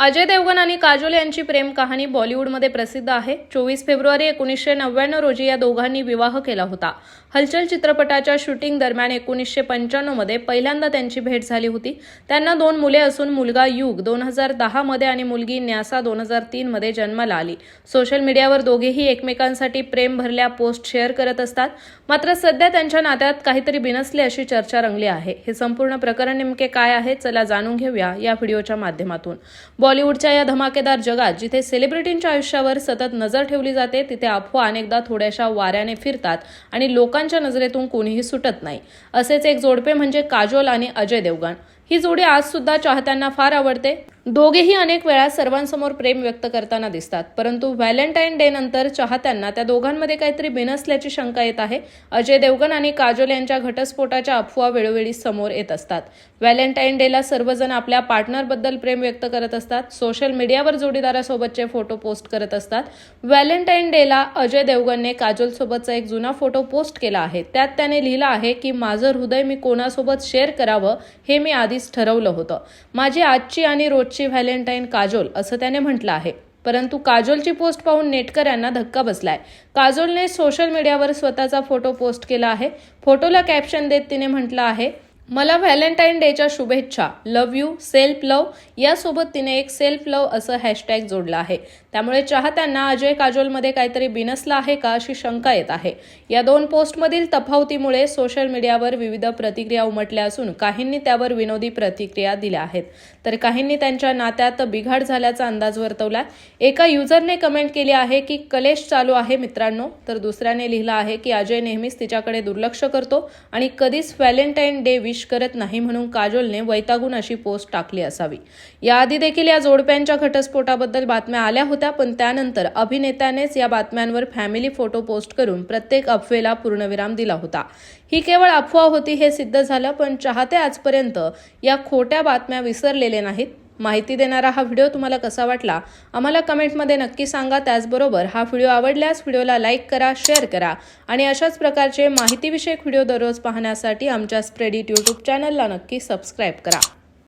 अजय देवगण आणि काजोल यांची प्रेम कहाणी बॉलिवूडमध्ये प्रसिद्ध आहे. चोवीस फेब्रुवारी एकोणीसशे नव्याण्णव रोजी या दोघांनी विवाह केला होता. हलचल चित्रपटाच्या शूटिंग दरम्यान एकोणीसशे पंच्याण्णवमध्ये पहिल्यांदा त्यांची भेट झाली होती. त्यांना दोन मुले असून मुलगा युग दोन हजार दहामध्ये आणि मुलगी न्यासा दोन हजार तीनमध्ये जन्माला आली. सोशल मीडियावर दोघेही एकमेकांसाठी प्रेम भरल्या पोस्ट शेअर करत असतात. मात्र सध्या त्यांच्या नात्यात काहीतरी बिनसले अशी चर्चा रंगली आहे. हे संपूर्ण प्रकरण नेमके काय आहे चला जाणून घेऊया या व्हिडिओच्या माध्यमातून. बॉलिवूडच्या या धमाकेदार जगात जिथे सेलिब्रिटींच्या आयुष्यावर सतत नजर ठेवली जाते तिथे अफवा अनेकदा थोड्याशा वाऱ्याने फिरतात आणि लोकांच्या नजरेतून कोणीही सुटत नाही. असेच एक जोडपे म्हणजे काजोल आणि अजय देवगण. ही जोडी आज सुद्धा चाहत्यांना फार आवडते. दोघेही अनेक वेळा सर्वांसमोर प्रेम व्यक्त करताना दिसतात परंतु व्हॅलेंटाईन डे नंतर चाहत्यांना त्या दोघांमध्ये काहीतरी बिनसल्याची शंका येत आहे. अजय देवगण आणि काजोल यांच्या घटस्फोटाच्या अफवा वेळोवेळी समोर येत असतात. व्हॅलेंटाईन डेला सर्वजण आपल्या पार्टनरबद्दल प्रेम व्यक्त करत असतात सोशल मीडियावर जोडीदारासोबतचे फोटो पोस्ट करत असतात. व्हॅलेंटाईन डेला अजय देवगणने काजोलसोबतचा एक जुना फोटो पोस्ट केला आहे. त्यात त्याने लिहिलं आहे की माझं हृदय मी कोणासोबत शेअर करावं हे मी आधीच ठरवलं होतं. माझी आजची आणि रोज रोजची व्हॅलेंटाईन काजोल असं त्याने म्हटलं आहे. परंतु काजोलची पोस्ट पाहून नेटकऱ्यांना धक्का बसलाय. काजोलने सोशल मीडियावर स्वतःचा फोटो पोस्ट केला आहे. फोटोला कॅप्शन देत तिने म्हटलं आहे मला व्हॅलेंटाईन डेच्या शुभेच्छा. Love you self love. यासोबत तिने एक सेल्फ लव्ह असं हॅशटॅग जोडलं आहे. त्यामुळे चाहत्यांना अजय काजोलमध्ये काहीतरी बिनसलं आहे का अशी शंका येत आहे. या दोन पोस्टमधील तफावतीमुळे सोशल मीडियावर विविध प्रतिक्रिया उमटल्या असून काहींनी त्यावर विनोदी प्रतिक्रिया दिल्या आहेत. तर काहींनी त्यांच्या नात्यात बिघाड झाल्याचा अंदाज वर्तवला. एका युजरने कमेंट केली आहे की कलेश चालू आहे मित्रांनो. तर दुसऱ्याने लिहिलं आहे की अजय नेहमीच तिच्याकडे दुर्लक्ष करतो आणि कधीच व्हॅलेंटाईन डे विश करत नाही म्हणून काजोलने वैतागून अशी पोस्ट टाकली असावी. याआधी देखील या जोडप्यांच्या घटस्फोटाबद्दल बातम्या आल्या होत्या. होत्या पण त्यानंतर अभिनेत्यानेच या बातम्यांवर फॅमिली फोटो पोस्ट करून प्रत्येक अफवेला पूर्णविराम दिला होता. ही केवळ अफवा होती हे सिद्ध झालं पण चाहते आजपर्यंत या खोट्या बातम्या विसरलेले नाहीत. माहिती देणारा हा व्हिडिओ तुम्हाला कसा वाटला आम्हाला कमेंटमध्ये नक्की सांगा. त्याचबरोबर हा व्हिडिओ आवडल्यास व्हिडिओला लाईक करा शेअर करा आणि अशाच प्रकारचे माहितीविषयक व्हिडिओ दररोज पाहण्यासाठी आमच्या स्प्रेडिट यूट्यूब चॅनलला नक्की सबस्क्राईब करा.